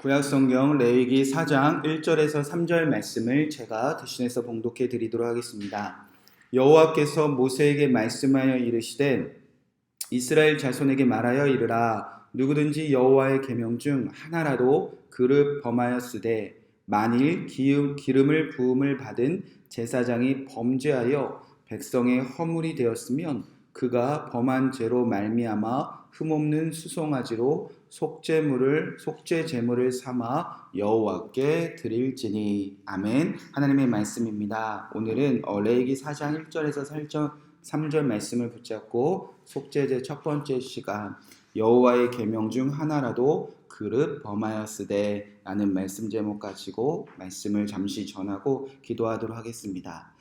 구약성경 레위기 4장 1절에서 3절 말씀을 제가 대신해서 봉독해 드리도록 하겠습니다. 여호와께서 모세에게 말씀하여 이르시되 이스라엘 자손에게 말하여 이르라 누구든지 여호와의 계명 중 하나라도 그릇 범하였으되 만일 기름, 기름을 부음을 받은 제사장이 범죄하여 백성의 허물이 되었으면 그가 범한 죄로 말미암아 흠없는 수송아지로 속죄물을 속죄 제물을 삼아 여호와께 드릴지니 아멘. 하나님의 말씀입니다. 오늘은 어, 레위기 4장 1절에서 3절, 3절 말씀을 붙잡고 속죄제 첫 번째 시간 여호와의 계명 중 하나라도 그릇 범하였으되 라는 말씀 제목 가지고 말씀을 잠시 전하고 기도하도록 하겠습니다.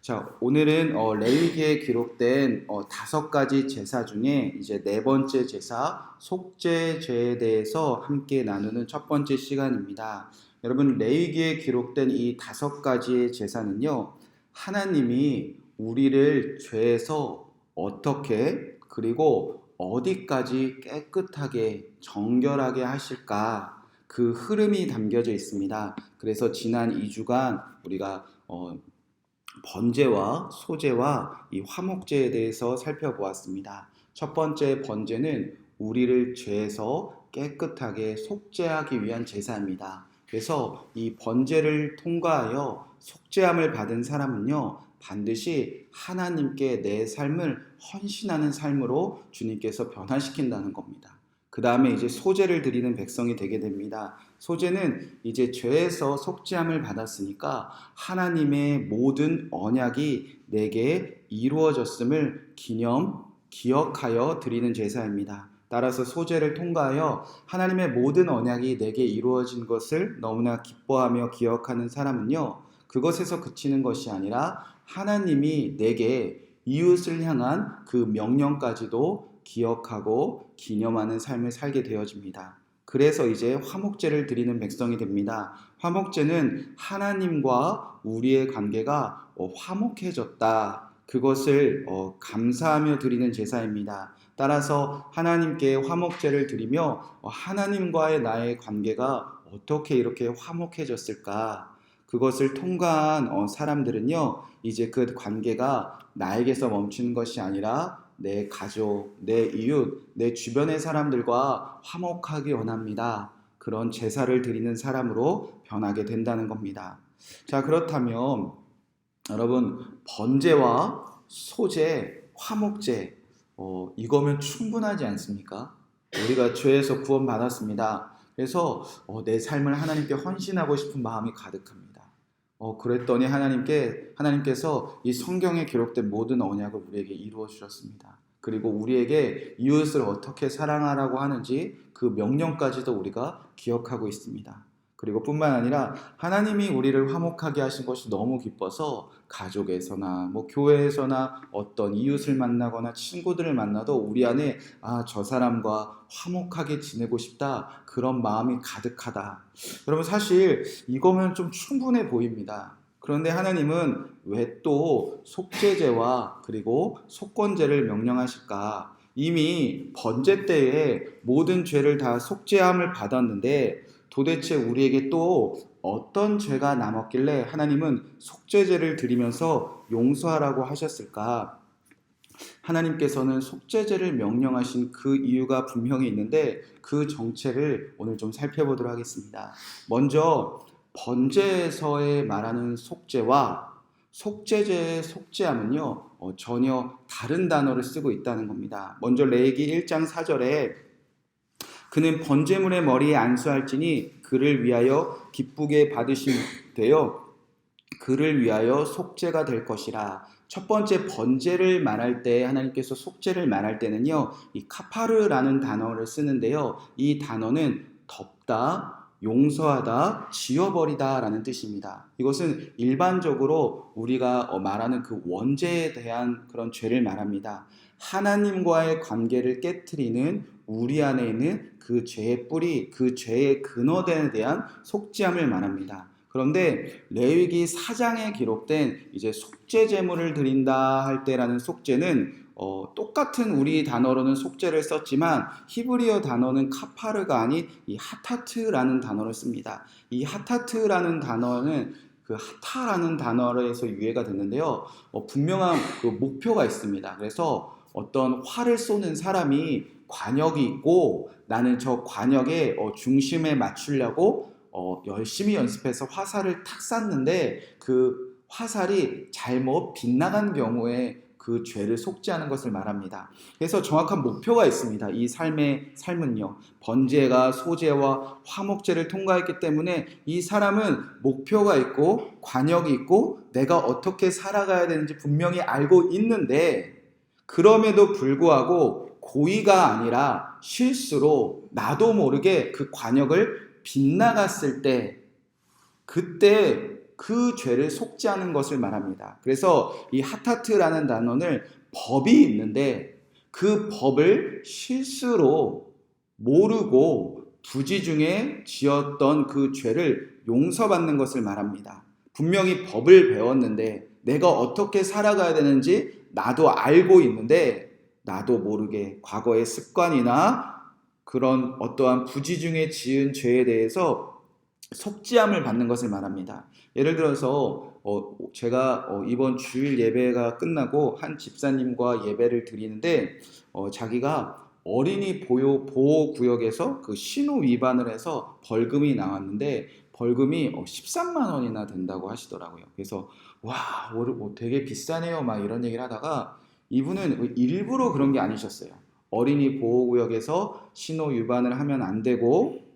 자, 오늘은 어, 레위기에 기록된 어, 다섯 가지 제사 중에 이제 네 번째 제사 속죄제에 대해서 함께 나누는 첫 번째 시간입니다. 여러분 레위기에 기록된 이 다섯 가지의 제사는요. 하나님이 우리를 죄에서 어떻게 그리고 어디까지 깨끗하게 정결하게 하실까 그 흐름이 담겨져 있습니다. 그래서 지난 2주간 우리가 어, 번제와 소제와 이 화목제에 대해서 살펴보았습니다. 첫 번째 번제는 우리를 죄에서 깨끗하게 속죄하기 위한 제사입니다. 그래서 이 번제를 통과하여 속죄함을 받은 사람은요, 반드시 하나님께 내 삶을 헌신하는 삶으로 주님께서 변화시킨다는 겁니다. 그 다음에 이제 소제를 드리는 백성이 되게 됩니다. 소제는 이제 죄에서 속죄함을 받았으니까 하나님의 모든 언약이 내게 이루어졌음을 기념, 기억하여 드리는 제사입니다. 따라서 소제를 통과하여 하나님의 모든 언약이 내게 이루어진 것을 너무나 기뻐하며 기억하는 사람은요, 그것에서 그치는 것이 아니라 하나님이 내게 이웃을 향한 그 명령까지도 기억하고 기념하는 삶을 살게 되어집니다. 그래서 이제 화목제를 드리는 백성이 됩니다. 화목제는 하나님과 우리의 관계가 어, 화목해졌다. 그것을 어, 감사하며 드리는 제사입니다. 따라서 하나님께 화목제를 드리며 어, 하나님과의 나의 관계가 어떻게 이렇게 화목해졌을까? 그것을 통과한 사람들은요, 이제 그 관계가 나에게서 멈추는 것이 아니라 내 가족, 내 이웃, 내 주변의 사람들과 화목하기 원합니다. 그런 제사를 드리는 사람으로 변하게 된다는 겁니다. 자, 그렇다면 여러분, 번제와 소제, 화목제, 어, 이거면 충분하지 않습니까? 우리가 죄에서 구원받았습니다. 그래서 어, 내 삶을 하나님께 헌신하고 싶은 마음이 가득합니다. 어, 그랬더니 하나님께, 하나님께서 이 성경에 기록된 모든 언약을 우리에게 이루어 주셨습니다. 그리고 우리에게 이웃을 어떻게 사랑하라고 하는지 그 명령까지도 우리가 기억하고 있습니다. 그리고 뿐만 아니라 하나님이 우리를 화목하게 하신 것이 너무 기뻐서 가족에서나 뭐 교회에서나 어떤 이웃을 만나거나 친구들을 만나도 우리 안에 아, 저 사람과 화목하게 지내고 싶다. 그런 마음이 가득하다. 여러분 사실 이거면 좀 충분해 보입니다. 그런데 하나님은 왜 또 속죄제와 그리고 속건제를 명령하실까? 이미 번제 때에 모든 죄를 다 속죄함을 받았는데 도대체 우리에게 또 어떤 죄가 남았길래 하나님은 속죄제를 드리면서 용서하라고 하셨을까? 하나님께서는 속죄제를 명령하신 그 이유가 분명히 있는데 그 정체를 오늘 좀 살펴보도록 하겠습니다. 먼저 번제에서의 말하는 속죄와 속죄제의 속죄함은요 어, 전혀 다른 단어를 쓰고 있다는 겁니다. 먼저 레이기 1장 4절에 그는 번제물의 머리에 안수할지니 그를 위하여 기쁘게 받으심 되어 그를 위하여 속죄가 될 것이라. 첫 번째 번제를 말할 때 하나님께서 속죄를 말할 때는요. 이 카파르라는 단어를 쓰는데요. 이 단어는 덮다, 용서하다, 지워버리다 라는 뜻입니다. 이것은 일반적으로 우리가 어, 말하는 그 원죄에 대한 그런 죄를 말합니다. 하나님과의 관계를 깨뜨리는 우리 안에 있는 그 죄의 뿌리, 그 죄의 근원에 대한 속죄함을 말합니다. 그런데 레위기 4장에 기록된 이제 속죄 제물을 드린다 할 때라는 속죄는 어, 똑같은 우리 단어로는 속죄를 썼지만 히브리어 단어는 카파르가 아닌 이 하타트라는 단어를 씁니다. 이 하타트라는 단어는 그 하타라는 단어에서 유래가 됐는데요. 어, 분명한 그 목표가 있습니다. 그래서 어떤 활을 쏘는 사람이 관역이 있고 나는 저 관역의 어, 중심에 맞추려고 어, 열심히 연습해서 화살을 탁 쐈는데 그 화살이 잘못 빗나간 경우에 그 죄를 속죄하는 것을 말합니다. 그래서 정확한 목표가 있습니다. 이 삶의 삶은요. 번제가 소제와 화목제를 통과했기 때문에 이 사람은 목표가 있고 관역이 있고 내가 어떻게 살아가야 되는지 분명히 알고 있는데 그럼에도 불구하고 고의가 아니라 실수로 나도 모르게 그 관역을 빗나갔을 때 그때 그 죄를 속죄하는 것을 말합니다. 그래서 이 하타트라는 단어는 법이 있는데 그 법을 실수로 모르고 부지 중에 지었던 그 죄를 용서받는 것을 말합니다. 분명히 법을 배웠는데 내가 어떻게 살아가야 되는지 나도 알고 있는데 나도 모르게 과거의 습관이나 그런 어떠한 부지 중에 지은 죄에 대해서 속죄함을 받는 것을 말합니다. 예를 들어서 어, 제가 어, 이번 주일 예배가 끝나고 한 집사님과 예배를 드리는데 어, 자기가 어린이 보호, 보호 구역에서 그 신호 위반을 해서 벌금이 나왔는데 벌금이 13만 원이나 된다고 하시더라고요. 그래서 와, 뭐 되게 비싸네요. 막 이런 얘기를 하다가 이분은 일부러 그런 게 아니셨어요. 어린이 보호구역에서 신호 위반을 하면 안 되고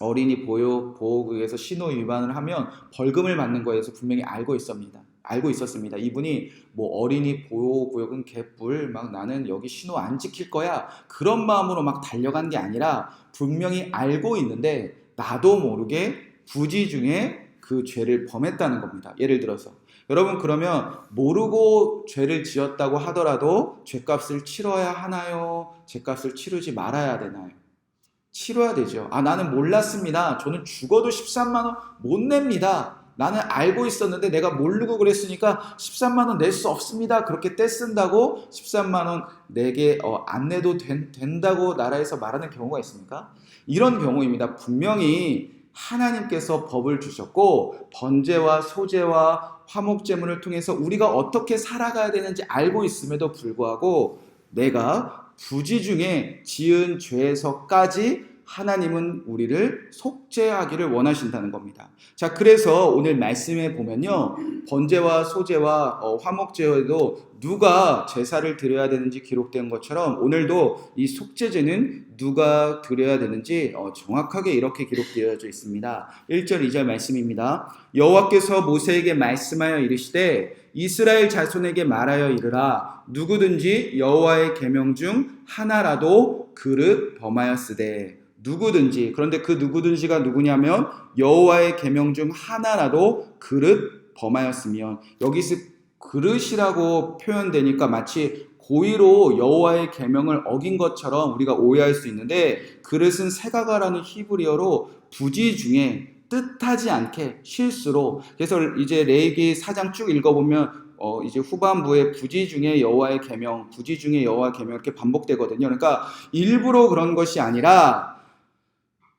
어린이 보호, 보호구역에서 신호 위반을 하면 벌금을 받는 거에서 분명히 알고 있습니다. 알고 있었습니다. 이분이 뭐 어린이 보호구역은 개뿔 막 나는 여기 신호 안 지킬 거야 그런 마음으로 막 달려간 게 아니라 분명히 알고 있는데 나도 모르게 부지 중에 그 죄를 범했다는 겁니다. 예를 들어서 여러분 그러면 모르고 죄를 지었다고 하더라도 죄값을 치러야 하나요? 죄값을 치르지 말아야 되나요? 치러야 되죠. 아 나는 몰랐습니다. 저는 죽어도 13만 원 못 냅니다. 나는 알고 있었는데 내가 모르고 그랬으니까 13만 원 낼 수 없습니다. 그렇게 떼쓴다고 13만 원 내게 어, 안 내도 된, 된다고 나라에서 말하는 경우가 있습니까? 이런 경우입니다. 분명히 하나님께서 법을 주셨고 번제와 소제와 화목 제물을 통해서 우리가 어떻게 살아가야 되는지 알고 있음에도 불구하고 내가 부지 중에 지은 죄에서까지 하나님은 우리를 속죄하기를 원하신다는 겁니다. 자, 그래서 오늘 말씀에 보면요. 번제와 소제와 어, 화목제에도 누가 제사를 드려야 되는지 기록된 것처럼 오늘도 이 속죄제는 누가 드려야 되는지 어, 정확하게 이렇게 기록되어져 있습니다. 1절, 2절 말씀입니다. 여호와께서 모세에게 말씀하여 이르시되 이스라엘 자손에게 말하여 이르라 누구든지 여호와의 계명 중 하나라도 그릇 범하였으되 누구든지 그런데 그 누구든지가 누구냐면 여호와의 계명 중 하나라도 그릇 범하였으면 여기서 그릇이라고 표현되니까 마치 고의로 여호와의 계명을 어긴 것처럼 우리가 오해할 수 있는데 그릇은 세가가라는 히브리어로 부지 중에 뜻하지 않게 실수로 그래서 이제 레이기 4장 쭉 읽어보면 어 이제 후반부에 부지 중에 여호와의 계명, 부지 중에 여호와의 계명 이렇게 반복되거든요. 그러니까 일부러 그런 것이 아니라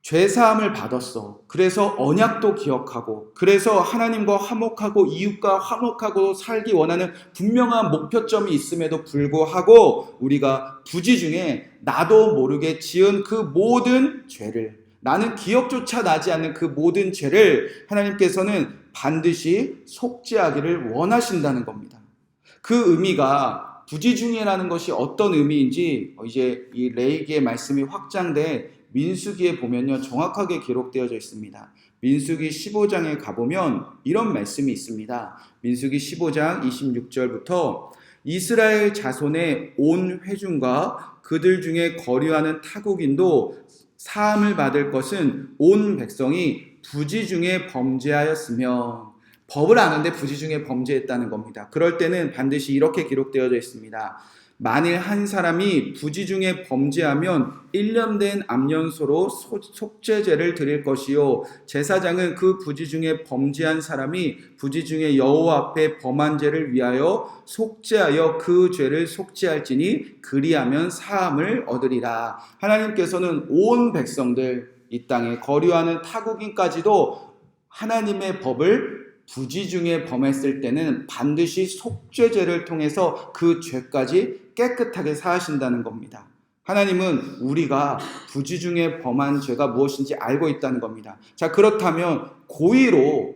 죄사함을 받았어. 그래서 언약도 기억하고, 그래서 하나님과 화목하고 이웃과 화목하고 살기 원하는 분명한 목표점이 있음에도 불구하고 우리가 부지 중에 나도 모르게 지은 그 모든 죄를 나는 기억조차 나지 않는 그 모든 죄를 하나님께서는 반드시 속죄하기를 원하신다는 겁니다. 그 의미가 부지중이라는 것이 어떤 의미인지 이제 이 레이기의 말씀이 확장돼 민수기에 보면요 정확하게 기록되어져 있습니다. 민수기 15장에 가보면 이런 말씀이 있습니다. 민수기 15장 26절부터 이스라엘 자손의 온 회중과 그들 중에 거류하는 타국인도 사함을 받을 것은 온 백성이 부지 중에 범죄하였으며 법을 아는데 부지 중에 범죄했다는 겁니다. 그럴 때는 반드시 이렇게 기록되어져 있습니다. 만일 한 사람이 부지 중에 범죄하면 1년 된 암년소로 소- 속죄제를 드릴 것이요. 제사장은 그 부지 중에 범죄한 사람이 부지 중에 여호와 앞에 범한 죄를 위하여 속죄하여 그 죄를 속죄할지니 그리하면 사함을 얻으리라. 하나님께서는 온 백성들 이 땅에 거류하는 타국인까지도 하나님의 법을 부지 중에 범했을 때는 반드시 속죄제를 통해서 그 죄까지 깨끗하게 사하신다는 겁니다. 하나님은 우리가 부지 중에 범한 죄가 무엇인지 알고 있다는 겁니다. 자, 그렇다면 고의로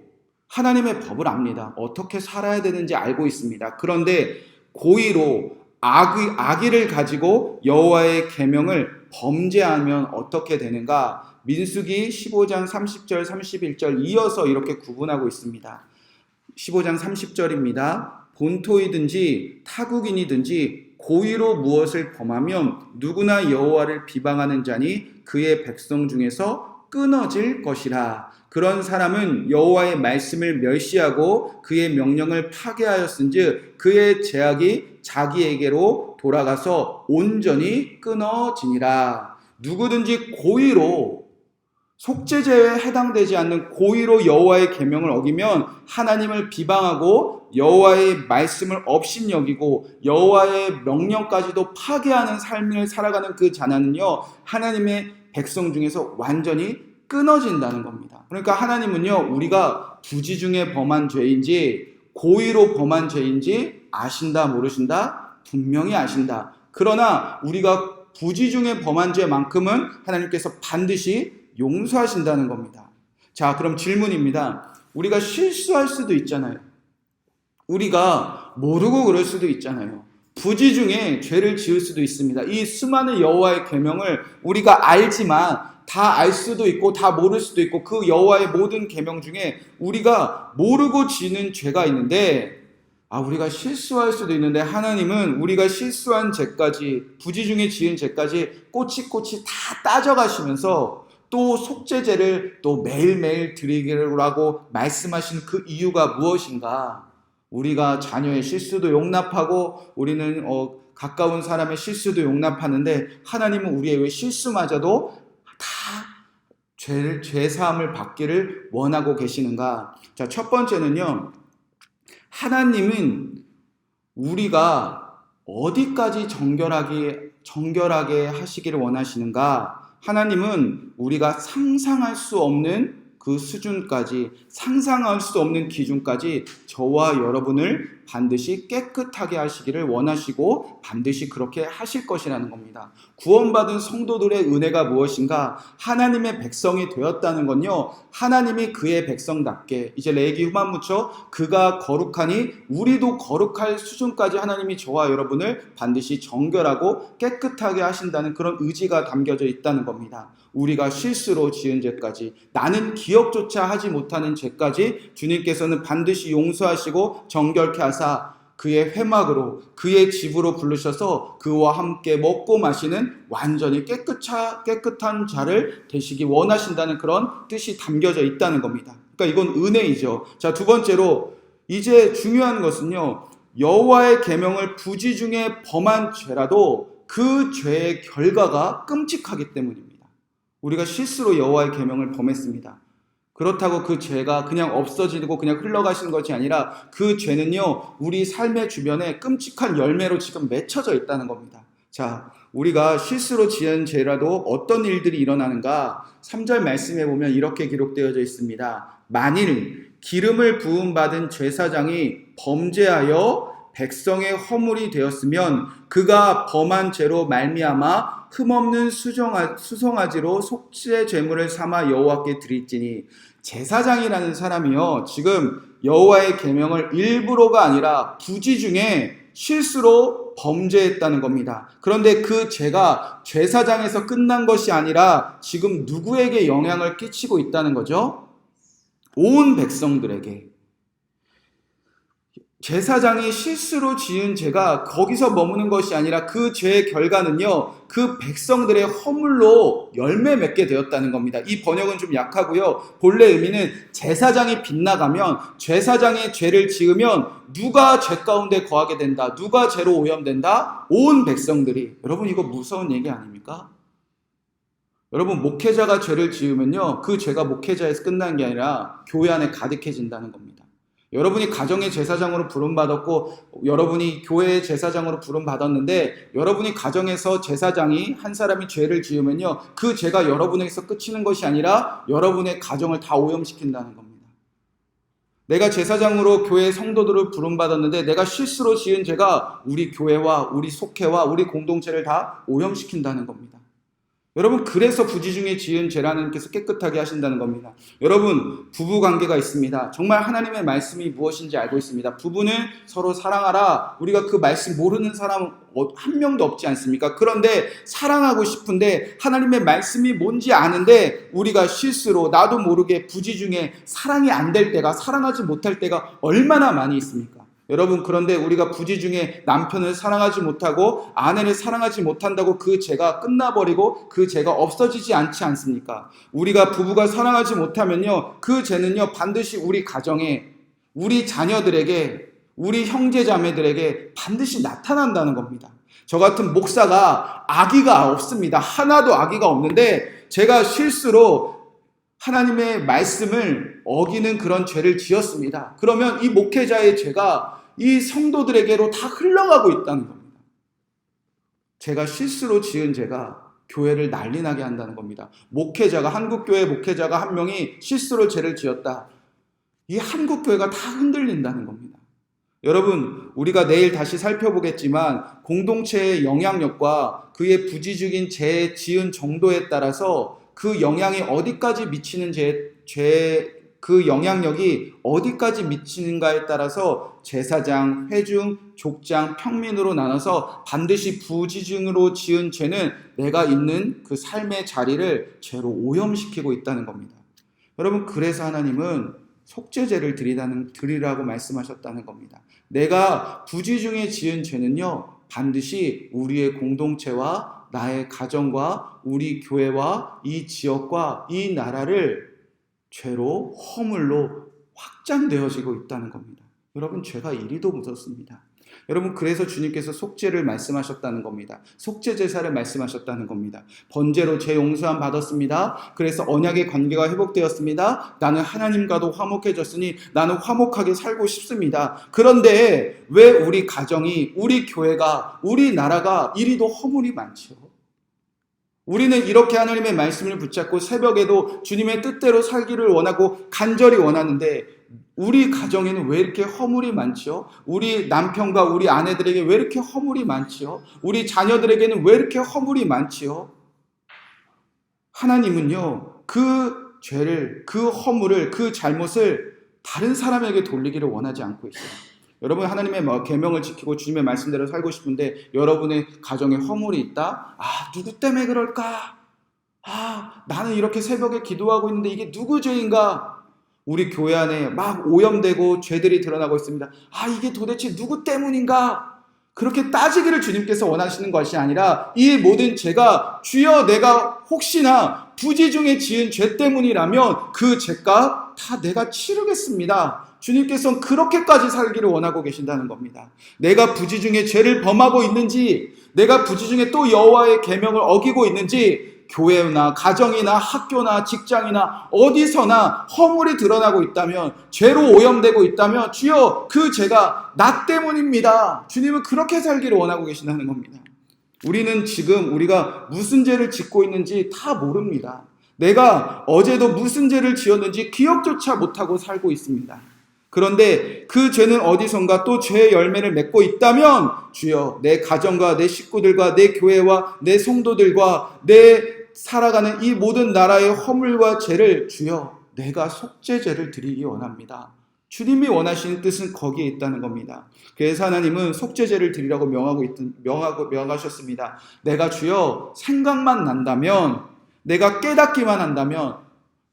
하나님의 법을 압니다. 어떻게 살아야 되는지 알고 있습니다. 그런데 고의로 악의, 악의를 가지고 여호와의 계명을 범죄하면 어떻게 되는가? 민수기 15장 30절 31절 이어서 이렇게 구분하고 있습니다. 15장 30절입니다. 본토이든지 타국인이든지 고의로 무엇을 범하면 누구나 여호와를 비방하는 자니 그의 백성 중에서 끊어질 것이라. 그런 사람은 여호와의 말씀을 멸시하고 그의 명령을 파괴하였은즉 그의 제약이 자기에게로 돌아가서 온전히 끊어지니라. 누구든지 고의로 속죄제에 해당되지 않는 고의로 여호와의 계명을 어기면 하나님을 비방하고 여호와의 말씀을 업신여기고 여호와의 명령까지도 파괴하는 삶을 살아가는 그 자나는요 하나님의 백성 중에서 완전히 끊어진다는 겁니다. 그러니까 하나님은요 우리가 부지 중에 범한 죄인지 고의로 범한 죄인지 아신다 모르신다 분명히 아신다. 그러나 우리가 부지 중에 범한 죄만큼은 하나님께서 반드시 용서하신다는 겁니다. 자, 그럼 질문입니다. 우리가 실수할 수도 있잖아요. 우리가 모르고 그럴 수도 있잖아요. 부지 중에 죄를 지을 수도 있습니다. 이 수많은 여호와의 계명을 우리가 알지만 다 알 수도 있고 다 모를 수도 있고 그 여호와의 모든 계명 중에 우리가 모르고 지는 죄가 있는데 아 우리가 실수할 수도 있는데 하나님은 우리가 실수한 죄까지 부지 중에 지은 죄까지 꼬치꼬치 다 따져가시면서 또 속죄제를 또 매일매일 드리기라고 말씀하신 그 이유가 무엇인가? 우리가 자녀의 실수도 용납하고 우리는 어, 가까운 사람의 실수도 용납하는데 하나님은 우리의 왜 실수마저도 다 죄를 죄 사함을 받기를 원하고 계시는가? 자, 첫 번째는요. 하나님은 우리가 어디까지 정결하게 정결하게 하시기를 원하시는가? 하나님은 우리가 상상할 수 없는 그 수준까지 상상할 수 없는 기준까지 저와 여러분을 반드시 깨끗하게 하시기를 원하시고 반드시 그렇게 하실 것이라는 겁니다. 구원받은 성도들의 은혜가 무엇인가? 하나님의 백성이 되었다는 건요. 하나님이 그의 백성답게 이제 레기 후만 묻혀 그가 거룩하니 우리도 거룩할 수준까지 하나님이 저와 여러분을 반드시 정결하고 깨끗하게 하신다는 그런 의지가 담겨져 있다는 겁니다. 우리가 실수로 지은 죄까지 나는 기억 조차 하지 못하는 죄까지 주님께서는 반드시 용서하시고 정결케 하사 그의 회막으로 그의 집으로 부르셔서 그와 함께 먹고 마시는 완전히 깨끗하, 깨끗한 자를 되시기 원하신다는 그런 뜻이 담겨져 있다는 겁니다. 그러니까 이건 은혜이죠. 자, 두 번째로 이제 중요한 것은요. 여호와의 계명을 부지 중에 범한 죄라도 그 죄의 결과가 끔찍하기 때문입니다. 우리가 실수로 여호와의 계명을 범했습니다. 그렇다고 그 죄가 그냥 없어지고 그냥 흘러가시는 것이 아니라 그 죄는요, 우리 삶의 주변에 끔찍한 열매로 지금 맺혀져 있다는 겁니다. 자, 우리가 실수로 지은 죄라도 어떤 일들이 일어나는가? 3절 말씀에 보면 이렇게 기록되어져 있습니다. 만일 기름을 부음받은 제사장이 범죄하여 백성의 허물이 되었으면 그가 범한 죄로 말미암아 흠없는 수정아, 수송아지로 속죄 제물을 삼아 여호와께 드릴지니 제사장이라는 사람이요 지금 여호와의 계명을 일부러가 아니라 부지 중에 실수로 범죄했다는 겁니다. 그런데 그 죄가 제사장에서 끝난 것이 아니라 지금 누구에게 영향을 끼치고 있다는 거죠? 온 백성들에게 제사장이 실수로 지은 죄가 거기서 머무는 것이 아니라 그 죄의 결과는요, 그 백성들의 허물로 열매 맺게 되었다는 겁니다. 이 번역은 좀 약하고요. 본래 의미는 제사장이 빗나가면, 제사장의 죄를 지으면 누가 죄 가운데 거하게 된다. 누가 죄로 오염된다? 온 백성들이. 여러분, 이거 무서운 얘기 아닙니까? 여러분, 목회자가 죄를 지으면요, 그 죄가 목회자에서 끝난 게 아니라 교회 안에 가득해진다는 겁니다. 여러분이 가정의 제사장으로 부름받았고 여러분이 교회의 제사장으로 부름받았는데 여러분이 가정에서 제사장이 한 사람이 죄를 지으면요 그 죄가 여러분에게서 끝이는 것이 아니라 여러분의 가정을 다 오염시킨다는 겁니다. 내가 제사장으로 교회 성도들을 부름받았는데 내가 실수로 지은 죄가 우리 교회와 우리 속회와 우리 공동체를 다 오염시킨다는 겁니다. 여러분 그래서 부지 중에 지은 죄라는 하나님께서 깨끗하게 하신다는 겁니다. 여러분 부부 관계가 있습니다. 정말 하나님의 말씀이 무엇인지 알고 있습니다. 부부는 서로 사랑하라. 우리가 그 말씀 모르는 사람 한 명도 없지 않습니까? 그런데 사랑하고 싶은데 하나님의 말씀이 뭔지 아는데 우리가 실수로 나도 모르게 부지 중에 사랑이 안 될 때가 사랑하지 못할 때가 얼마나 많이 있습니까? 여러분 그런데 우리가 부지 중에 남편을 사랑하지 못하고 아내를 사랑하지 못한다고 그 죄가 끝나버리고 그 죄가 없어지지 않지 않습니까? 우리가 부부가 사랑하지 못하면요 그 죄는요 반드시 우리 가정에 우리 자녀들에게 우리 형제 자매들에게 반드시 나타난다는 겁니다. 저 같은 목사가 아기가 없습니다. 하나도 아기가 없는데 제가 실수로 하나님의 말씀을 어기는 그런 죄를 지었습니다. 그러면 이 목회자의 죄가 이 성도들에게로 다 흘러가고 있다는 겁니다. 제가 실수로 지은 죄가 교회를 난리나게 한다는 겁니다. 목회자가 한국교회 목회자가 한 명이 실수로 죄를 지었다. 이 한국교회가 다 흔들린다는 겁니다. 여러분, 우리가 내일 다시 살펴보겠지만 공동체의 영향력과 그의 부지중인 죄 지은 정도에 따라서 그 영향이 어디까지 미치는 죄, 죄, 그 영향력이 어디까지 미치는가에 따라서 제사장, 회중, 족장, 평민으로 나눠서 반드시 부지중으로 지은 죄는 내가 있는 그 삶의 자리를 죄로 오염시키고 있다는 겁니다. 여러분, 그래서 하나님은 속죄제를 드리다는, 드리라고 말씀하셨다는 겁니다. 내가 부지중에 지은 죄는요, 반드시 우리의 공동체와 나의 가정과 우리 교회와 이 지역과 이 나라를 죄로 허물로 확장되어지고 있다는 겁니다. 여러분 죄가 이리도 무섭습니다. 여러분 그래서 주님께서 속죄를 말씀하셨다는 겁니다. 속죄 제사를 말씀하셨다는 겁니다. 번제로 제 용서함 받았습니다. 그래서 언약의 관계가 회복되었습니다. 나는 하나님과도 화목해졌으니 나는 화목하게 살고 싶습니다. 그런데 왜 우리 가정이 우리 교회가 우리 나라가 이리도 허물이 많지요? 우리는 이렇게 하나님의 말씀을 붙잡고 새벽에도 주님의 뜻대로 살기를 원하고 간절히 원하는데 우리 가정에는 왜 이렇게 허물이 많지요? 우리 남편과 우리 아내들에게 왜 이렇게 허물이 많지요? 우리 자녀들에게는 왜 이렇게 허물이 많지요? 하나님은요, 그 죄를, 그 허물을, 그 잘못을 다른 사람에게 돌리기를 원하지 않고 있어요. 여러분 하나님의 뭐 계명을 지키고 주님의 말씀대로 살고 싶은데 여러분의 가정에 허물이 있다? 아, 누구 때문에 그럴까? 아, 나는 이렇게 새벽에 기도하고 있는데 이게 누구 죄인가? 우리 교회 안에 막 오염되고 죄들이 드러나고 있습니다. 아, 이게 도대체 누구 때문인가? 그렇게 따지기를 주님께서 원하시는 것이 아니라 이 모든 죄가 주여 내가 혹시나 부지 중에 지은 죄 때문이라면 그 죄값 다 내가 치르겠습니다. 주님께서는 그렇게까지 살기를 원하고 계신다는 겁니다. 내가 부지 중에 죄를 범하고 있는지, 내가 부지 중에 또 여호와의 계명을 어기고 있는지 교회나 가정이나 학교나 직장이나 어디서나 허물이 드러나고 있다면 죄로 오염되고 있다면 주여 그 죄가 나 때문입니다. 주님은 그렇게 살기를 원하고 계신다는 겁니다. 우리는 지금 우리가 무슨 죄를 짓고 있는지 다 모릅니다. 내가 어제도 무슨 죄를 지었는지 기억조차 못하고 살고 있습니다. 그런데 그 죄는 어디선가 또 죄의 열매를 맺고 있다면 주여 내 가정과 내 식구들과 내 교회와 내 성도들과 내 살아가는 이 모든 나라의 허물과 죄를 주여 내가 속죄죄를 드리기 원합니다. 주님이 원하시는 뜻은 거기에 있다는 겁니다. 그래서 하나님은 속죄죄를 드리라고 명하고 있던 명하고 명하셨습니다. 내가 주여 생각만 난다면 내가 깨닫기만 한다면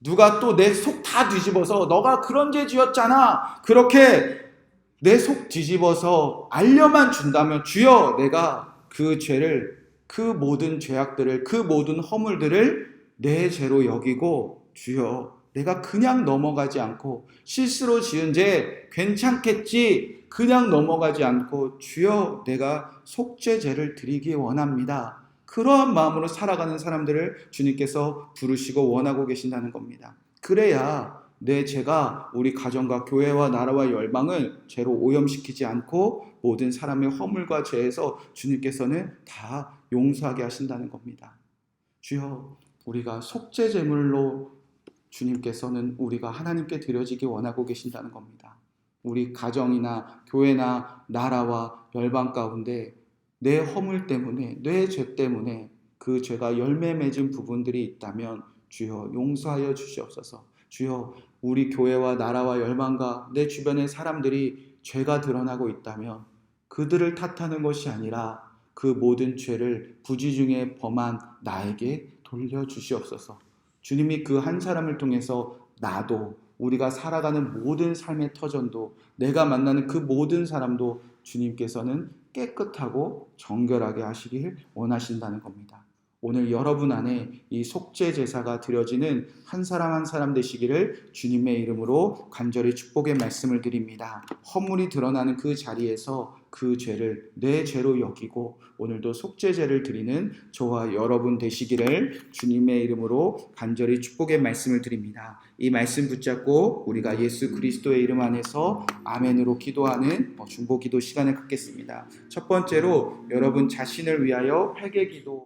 누가 또 내 속 다 뒤집어서 너가 그런 죄 지었잖아. 그렇게 내 속 뒤집어서 알려만 준다면 주여 내가 그 죄를 그 모든 죄악들을 그 모든 허물들을 내 죄로 여기고 주여 내가 그냥 넘어가지 않고 실수로 지은 죄 괜찮겠지 그냥 넘어가지 않고 주여 내가 속죄죄를 드리기 원합니다. 그러한 마음으로 살아가는 사람들을 주님께서 부르시고 원하고 계신다는 겁니다. 그래야 내 죄가 우리 가정과 교회와 나라와 열방을 죄로 오염시키지 않고 모든 사람의 허물과 죄에서 주님께서는 다 용서하게 하신다는 겁니다. 주여 우리가 속죄 제물로 주님께서는 우리가 하나님께 드려지기 원하고 계신다는 겁니다. 우리 가정이나 교회나 나라와 열방 가운데 내 허물 때문에 내 죄 때문에 그 죄가 열매 맺은 부분들이 있다면 주여 용서하여 주시옵소서. 주여 우리 교회와 나라와 열방과 내 주변의 사람들이 죄가 드러나고 있다면 그들을 탓하는 것이 아니라 그 모든 죄를 부지 중에 범한 나에게 돌려 주시옵소서. 주님이 그 한 사람을 통해서 나도 우리가 살아가는 모든 삶의 터전도 내가 만나는 그 모든 사람도 주님께서는 깨끗하고 정결하게 하시길 원하신다는 겁니다. 오늘 여러분 안에 이 속죄 제사가 드려지는 한 사람 한 사람 되시기를 주님의 이름으로 간절히 축복의 말씀을 드립니다. 허물이 드러나는 그 자리에서 그 죄를 내 죄로 여기고 오늘도 속죄제를 드리는 저와 여러분 되시기를 주님의 이름으로 간절히 축복의 말씀을 드립니다. 이 말씀 붙잡고 우리가 예수 그리스도의 이름 안에서 아멘으로 기도하는 어, 중보 기도 시간을 갖겠습니다. 첫 번째로 여러분 자신을 위하여 회개 기도